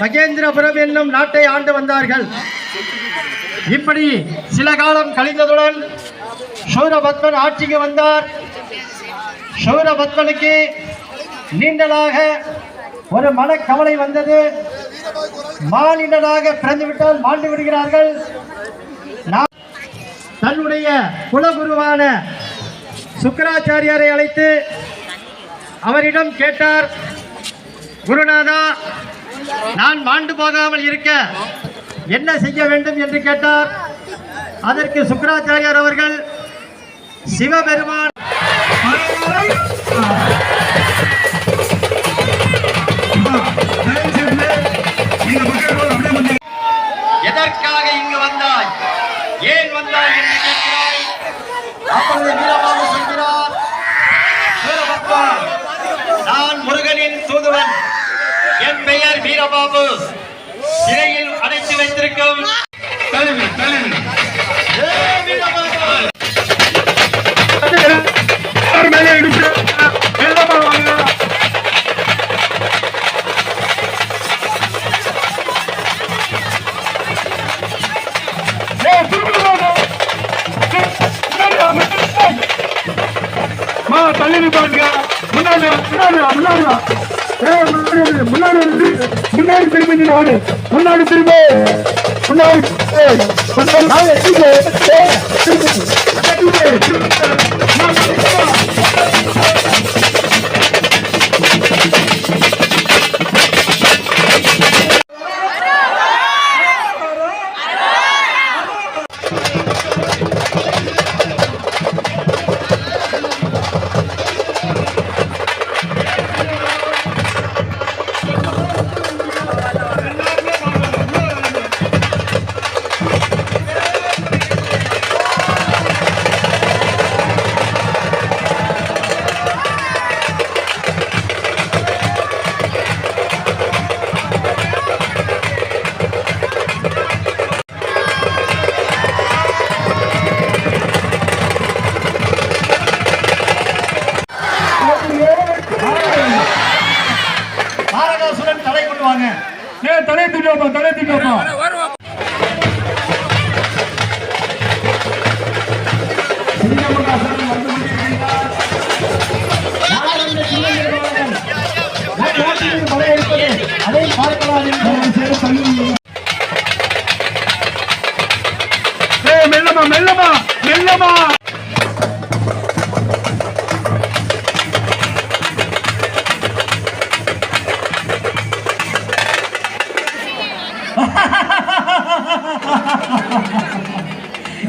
மகேந்திரபுரம் என்னும் நாட்டை ஆண்டு வந்தார்கள். இப்படி சில காலம் கழிந்ததுடன் சூரபத்மன் ஆட்சிக்கு வந்தார். சூரபத்மனுக்கு நீண்டலாக ஒரு மனக்கவலை வந்தது. மானிடனாக பிறந்துவிட்டால் மாண்டு விடுகிறார்கள். நான் தன்னுடைய குலகுருவான சுக்கராச்சாரியாரை அழைத்து அவரிடம் கேட்டார் குருநாதா நான் மாண்டு போகாமல் இருக்க என்ன செய்ய வேண்டும்? என்று கேட்டார். அதற்கு சுக்கராச்சாரியார் அவர்கள் சிவபெருமான் வணக்கம் வைத்திருக்கும் தலைவி தலைவி தள்ளி பாருங்க. முன்னாடி முன்னாடி முன்னாடி முன்னாடி வந்து, முன்னாடி திரும்பி முன்னாடி திரும்பி. முன்னாடி ஏய், முன்னாடி நாளை திரும்பி. ஏய், திரும்பி. திரும்பி. வாங்க ஏய், தலையை தூக்கி வைப்பா, தலையை தூக்கி வைப்பா. சிங்கமுகாசுரன் வந்து கொண்டிருக்கிறார். யார் அந்த சிங்கமுகாசுரன்? நான் நாட்டிற்கு படையெடுப்பது, அதை பார்க்கலாம் என்று ஏய், மெல்லமா மெல்லமா மெல்லமா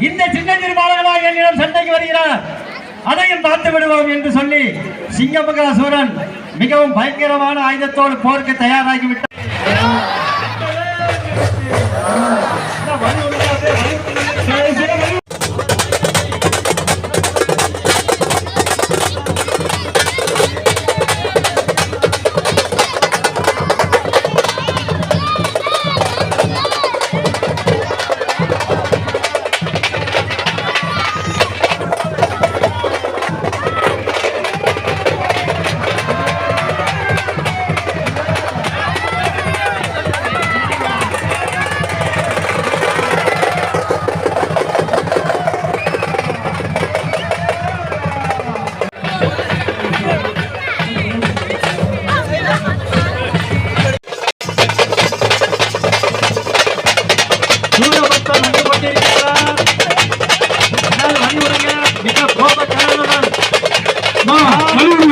இந்த சின்ன திருமாவளவனாக என்னிடம் சண்டைக்கு வருகிறார். அதையும் பார்த்து விடுவோம் என்று சொல்லி சிங்கமுகாசுரன் மிகவும் பயங்கரமான ஆயுதத்தோடு போருக்கு தயாராகிவிட்டார்.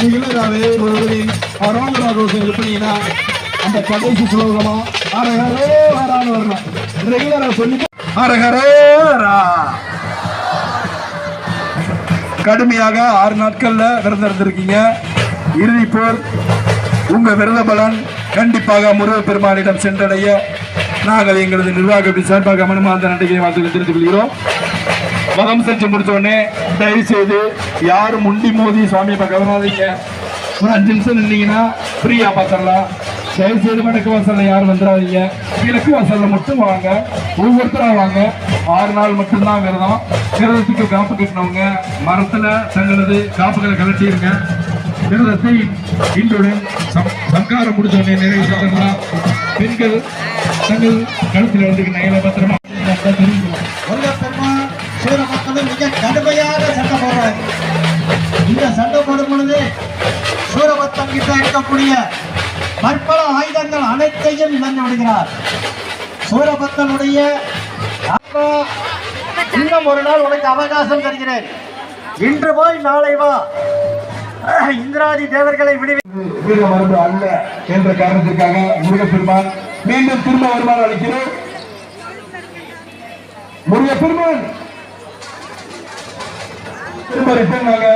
ரெகுலராகவே ஒருவரின் அரோங்கரா ரோசம் எழுப்பினீங்கன்னா அந்த கடைசி சுலோகமா? அரகரோ ஹரான்னு வரணும் ரெகுலரா சொல்லி அரகரே ஹரா. கடுமையாக ஆறு நாட்கள்ல விரதம் இருந்திருக்கீங்க. இறுதி போர் உங்க விரத பலன் கண்டிப்பாக முருக பெருமானிடம் சென்றடைய நாங்கள் எங்களது நிர்வாகத்தின் சார்பாக மனமார்ந்த நன்றிகளை வாழ்த்துக்கள் தெரிந்து கொள்கிறோம். மதம் செஞ்சு முடிச்சோடனே தயவு செய்து யாரும் முண்டி மோதி சுவாமியை பார்க்க வராதீங்க ஒரு அஞ்சு நிமிஷம் நின்னீங்கன்னா ஃப்ரீயாக பார்த்துடலாம். தயவு செய்து வடக்கு வாசலில் யாரும் வந்துடாதீங்க. கிழக்கு வாசலில் மட்டும் வாங்க. ஒவ்வொருத்தராக வாங்க. ஆறு நாள் மட்டும்தான் விரதம். விரதத்துக்கு காப்பு கட்டினவங்க மரத்தில் தங்களது காப்புகளை கலட்டிடுங்க விரதத்தை இன்றுடன் சம்- சம்காரம் முடிச்சோடனே நிறைவு செஞ்சிடலாம். பெண்கள் தங்கள் கழுத்தில் வந்து நகையில பத்திரமா தெரிஞ்சுக்கலாம் சேர மக்களும் மிக கடுமையாக சண்டை போடுறாங்க இந்த சண்டை போடும் பொழுது சூரபத்தம் கிட்ட இருக்கக்கூடிய பற்பல ஆயுதங்கள் அனைத்தையும் இழந்து விடுகிறார். சூரபத்தனுடைய அப்பா, இன்னும் ஒரு நாள் உனக்கு அவகாசம் தருகிறேன். இன்று போய் நாளை வா. இந்திராதி தேவர்களை விடுவி. வீர மரபு அல்ல என்ற காரணத்திற்காக முருகப்பெருமான் மீண்டும் திரும்ப வருமானம் அளிக்கிறோம். முருகப்பெருமான் திரும்ப ரிட்டர்ன் வாங்க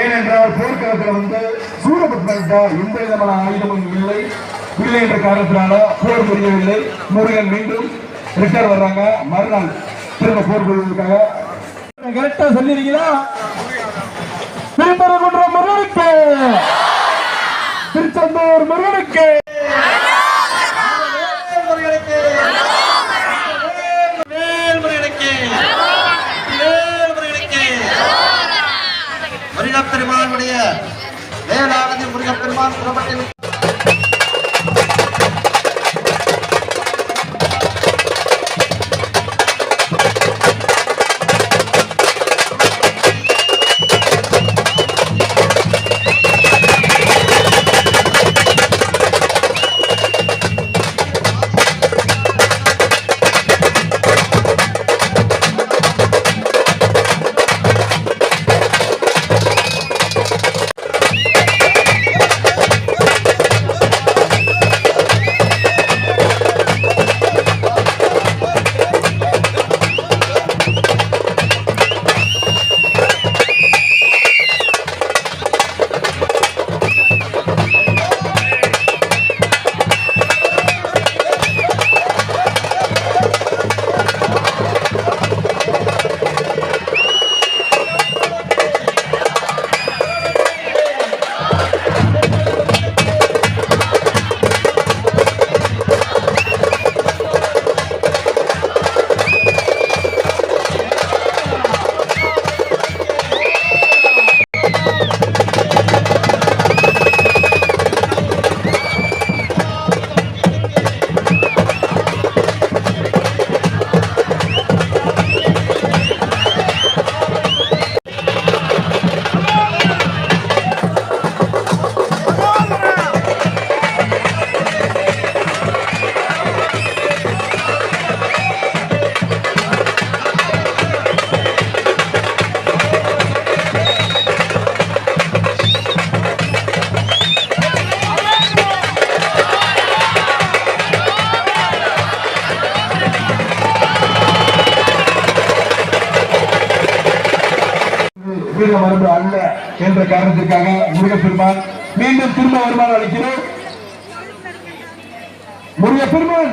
ஏனென்றால் போர்க்களத்தில் வந்து சூரபத்மன்ட்ட எந்த விதமான ஆயுதமும் இல்லை. இல்லை என்ற காரணத்தினால போர் முடியவில்லை. முருகன் மீண்டும் ரிட்டர்ன் வர்றாங்க. மறுநாள் திரும்ப போர் புரிவதற்காக. கரெக்டா சொல்லிருக்கீங்களா? திருப்பரங்குன்ற முருகனுக்கு. திருச்செந்தூர் முருகனுக்கு. வேளானது முருகப்பெருமான் புறப்பட்டு தெய்வ மரபு அல்ல என்ற காரணத்திற்காக முருகப்பெருமான் மீண்டும் திரும்ப வருமானம் அளிக்கிறோம். முருகப்பெருமான்!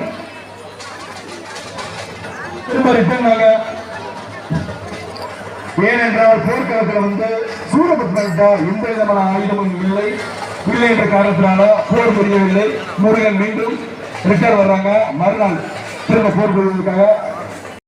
திரும்ப ரிட்டர்ன் வாங்க. ஏனென்றால் போர்க்களத்தில் வந்து சூரபத்மன்ட்ட எந்த விதமான ஆயுதமும் இல்லை. இல்லை என்ற காரணத்தினால போர் புரியவில்லை முருகன் மீண்டும் ரிட்டர் வர்றாங்க. மறுநாள் திரும்ப போர் புரிவதற்காக